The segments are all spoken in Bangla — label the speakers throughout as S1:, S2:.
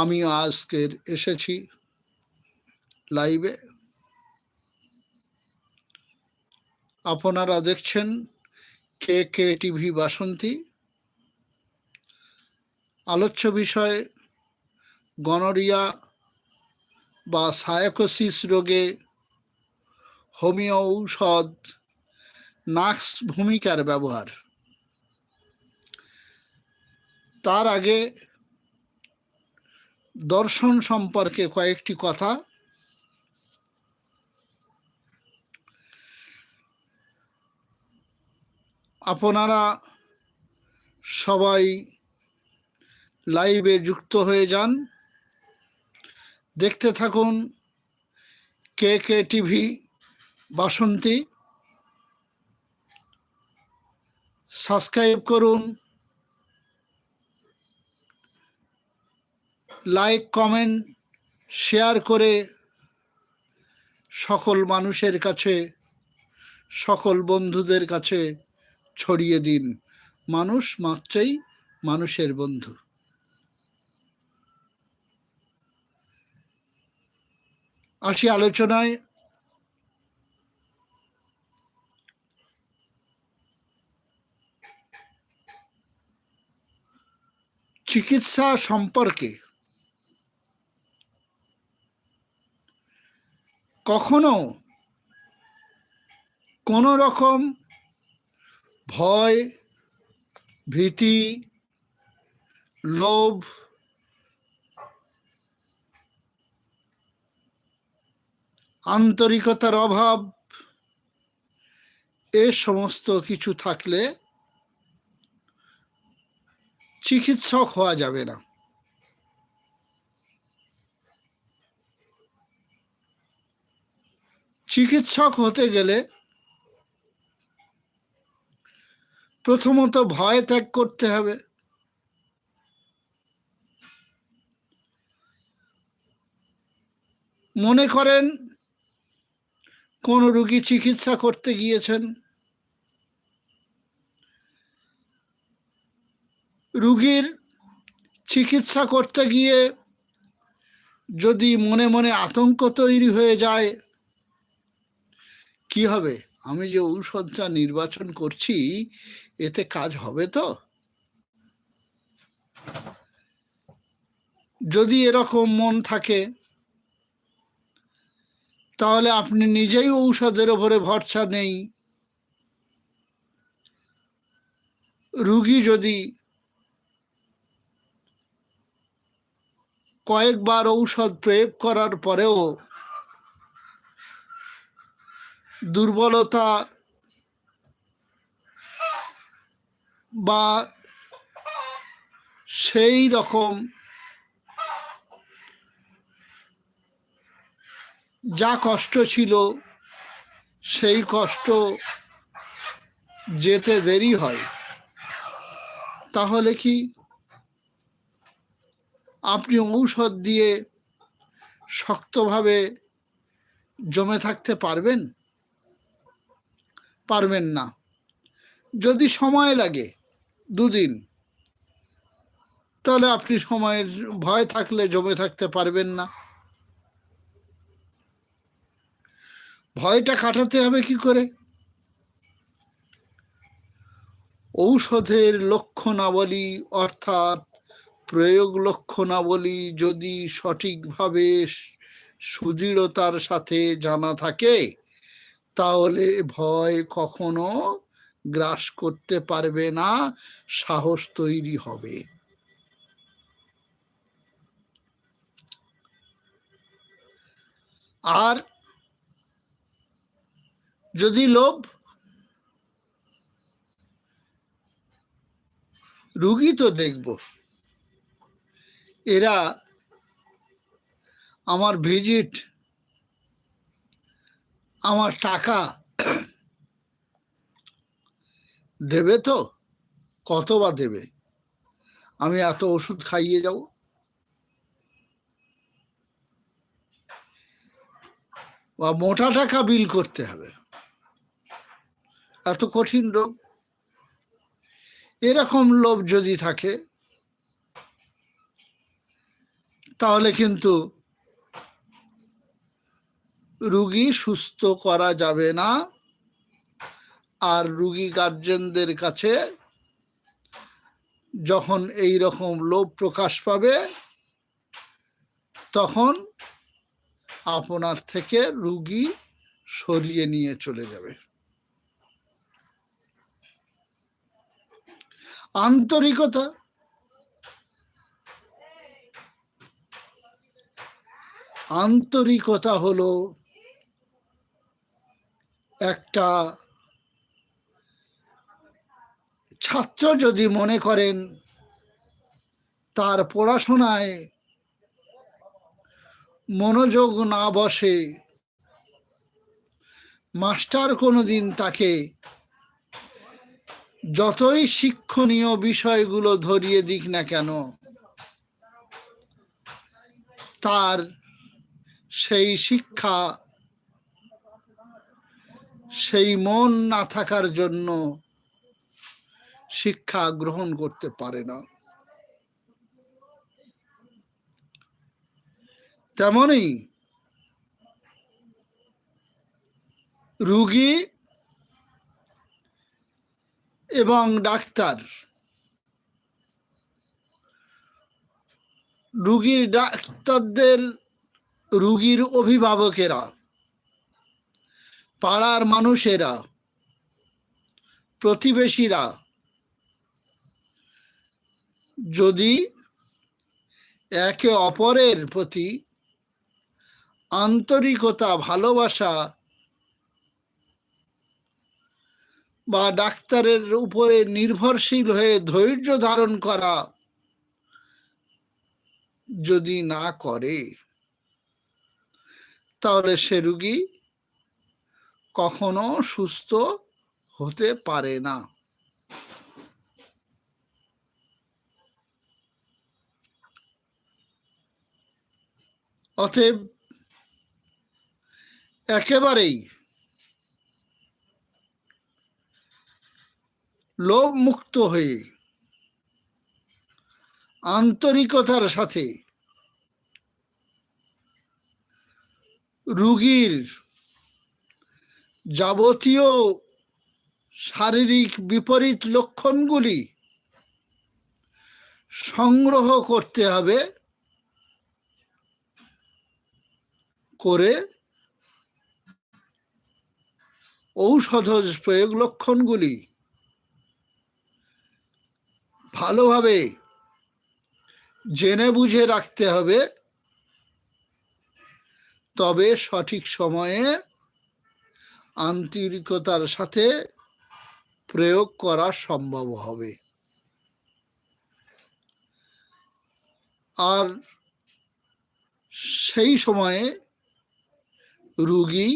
S1: আমিও আজকের এসেছি লাইভে আপনারা দেখছেন কে কে টিভি বাসন্তী। আলোচ্য বিষয়, গনরিয়া বা সায়াকোসিস রোগে হোমিও ঔষধ নাক্স ভূমিকার ব্যবহার। তার আগে দর্শন সম্পর্কে কয়েকটি কথা। আপনারা সবাই লাইভে যুক্ত হয়ে যান। দেখতে থাকুন K K TV Basanti. Subscribe করুন। লাইক কমেন্ট শেয়ার করে সকল মানুষের কাছে, সকল বন্ধুদের কাছে ছড়িয়ে দিন। মানুষ মাত্রেই মানুষের বন্ধু। আসি আলোচনায়। চিকিৎসা সম্পর্কে কখনো কোনো রকম ভয়, ভীতি, লোভ, আন্তরিকতার অভাব, এ সমস্ত কিছু থাকলে চিকিৎসক হওয়া যাবে না। চিকিৎসক হতে গেলে প্রথমত ভয় ত্যাগ করতে হবে। মনে করেন কোন রুগী চিকিৎসা করতে গিয়েছেন। রুগীর চিকিৎসা করতে গিয়ে যদি মনে মনে আতঙ্ক তৈরি হয়ে যায় কি হবে? আমি যে ঔষধটা নির্বাচন করছি, এতে কাজ হবে তো? যদি এরকম মন থাকে, তাহলে আপনি নিজেই ঔষধের ওপরে ভরসা নেই। রুগী যদি কয়েকবার ঔষধ প্রয়োগ করার পরেও দুর্বলতা বা সেই রকম যা কষ্ট ছিল, সেই কষ্ট যেতে দেরি হয়। তাহলে কি আপনি ঔষধ দিয়ে শক্তভাবে জমে থাকতে পারবেন? পারবেন না। যদি সময় লাগে দুদিন, তাহলে আপনি সময়ের ভয় থাকলে জমে থাকতে পারবেন না। ভয়টা কাটাতে হবে কি করে? ঔষধের লক্ষণাবলী অর্থাৎ প্রয়োগ লক্ষণাবলী যদি সঠিকভাবে সুদৃঢ়তার সাথে জানা থাকে তাহলে ভয় কখনো গ্রাস করতে পারবে না, সাহস তৈরি হবে। আর যদি লোভ রুগী তো দেখব, এরা আমার ভিজিট আমার টাকা দেবে তো? কত বা দেবে? আমি এত ওষুধ খাইয়ে যাব? বা মোটা টাকা বিল করতে হবে। এত কঠিন রোগ। এরকম লোভ যদি থাকে, তাহলে কিন্তু রুগী সুস্থ করা যাবে না। আর রুগী গার্জেনদের কাছে যখন এই রকম লোভ প্রকাশ পাবে, তখন আপনার থেকে রুগী সরিয়ে নিয়ে চলে যাবে। আন্তরিকতা আন্তরিকতা হলো একটা ছাত্র যদি মনে করেন তার পড়াশোনায় মনোযোগ না বসে মাস্টার কোনোদিন তাকে যতই শিক্ষণীয় বিষয়গুলো ধরিয়ে দিক না কেন, তার সেই শিক্ষা সেই মন না থাকার জন্য শিক্ষা গ্রহণ করতে পারে না। তেমনই রুগী এবং ডাক্তার, রুগীর ডাক্তারদের রুগীর অভিভাবকেরা পাড়ার মানুষেরা, প্রতিবেশীরা, যদি একে অপরের প্রতি আন্তরিকতা, ভালোবাসা বা ডাক্তারের উপরে নির্ভরশীল হয়ে ধৈর্য ধারণ করা যদি না করে, তাহলে সে রুগী কখনো সুস্থ হতে পারে না। অতএব একেবারেই লোভ মুক্ত হয়ে আন্তরিকতার সাথে রুগীর যাবতীয় শারীরিক বিপরীত লক্ষণগুলি সংগ্রহ করতে হবে করে ঔষধ প্রয়োগ লক্ষণগুলি ভালোভাবে জেনে বুঝে রাখতে হবে। তবে সঠিক সময়ে আন্তরিকতার সাথে প্রয়োগ করা সম্ভব হবে। আর সেই সময়ে রুগী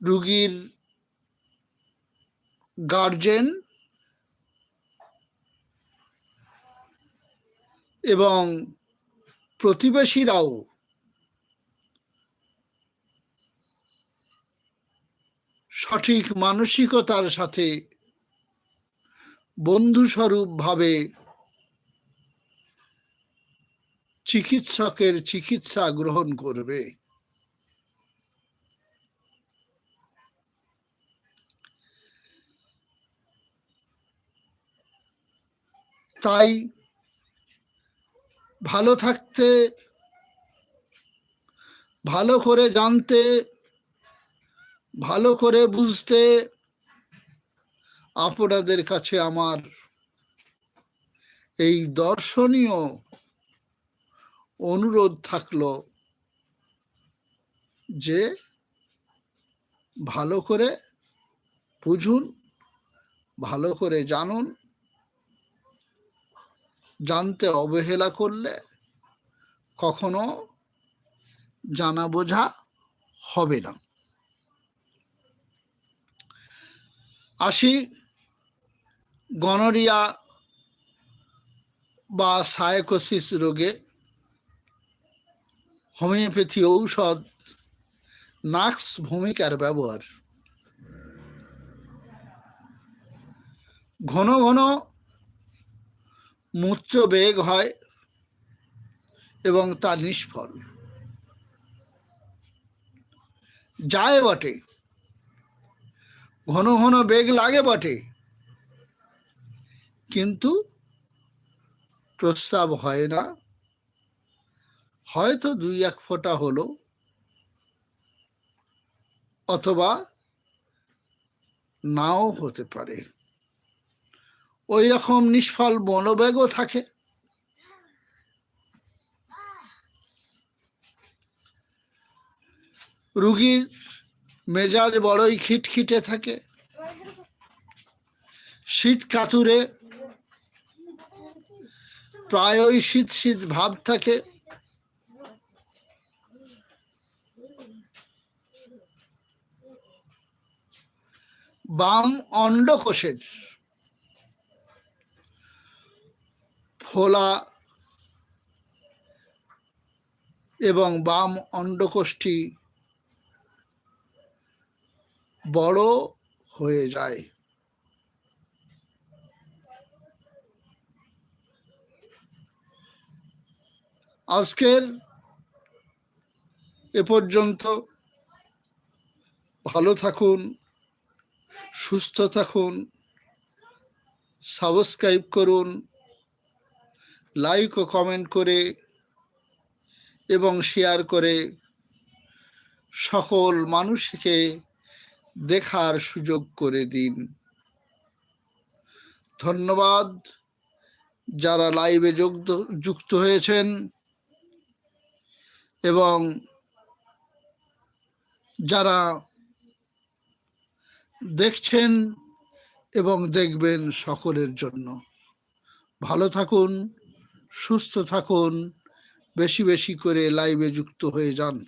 S1: রুগীর গার্জেন এবং প্রতিবেশীরাও সঠিক মানসিকতার সাথে বন্ধুস্বরূপ ভাবে চিকিৎসকের চিকিৎসা গ্রহণ করবে। তাই ভালো থাকতে, ভালো করে জানতে ভালো করে বুঝতে আপনাদের কাছে আমার এই দর্শনীয় অনুরোধ থাকল যে ভালো করে বুঝুন, ভালো করে জানুন, জানতে অবহেলা করলে কখনো জানা বোঝা হবে না। আসি গনোরিয়া বা সায়কোসিস রোগে হোমিওপ্যাথি ঔষধ নাক্স ভূমিকার ব্যবহার। ঘন ঘন মূত্র বেগ হয় এবং তা নিষ্ফল। যায় বটে। ঘন ঘন বেগ লাগে বটে। কিন্তু প্রস্রাব হয় না। হয়তো দুই এক ফোঁটা হলো। অথবা নাও হতে পারে। ওই রকম নিষ্ফল মনোবেগও থাকে। রুগীর মেজাজ বড়ই খিটখিটে থাকে। শীত কাতুরে, প্রায়ই শীত শীত ভাব থাকে। বাম অন্ডকোষের ফোলা এবং বাম অন্ডকোষটি বড় হয়ে যায়। আজকের এ পর্যন্ত। ভালো থাকুন, সুস্থ থাকুন, সাবস্ক্রাইব করুন, লাইক ও কমেন্ট করে এবং শেয়ার করে সকল মানুষকে দেখার সুযোগ করে দিন। ধন্যবাদ। যারা লাইভে যুক্ত যুক্ত হয়েছেন এবং যারা দেখছেন এবং দেখবেন সকলের জন্য। ভালো থাকুন, সুস্থ থাকুন, বেশি বেশি করে লাইভে যুক্ত হয়ে যান।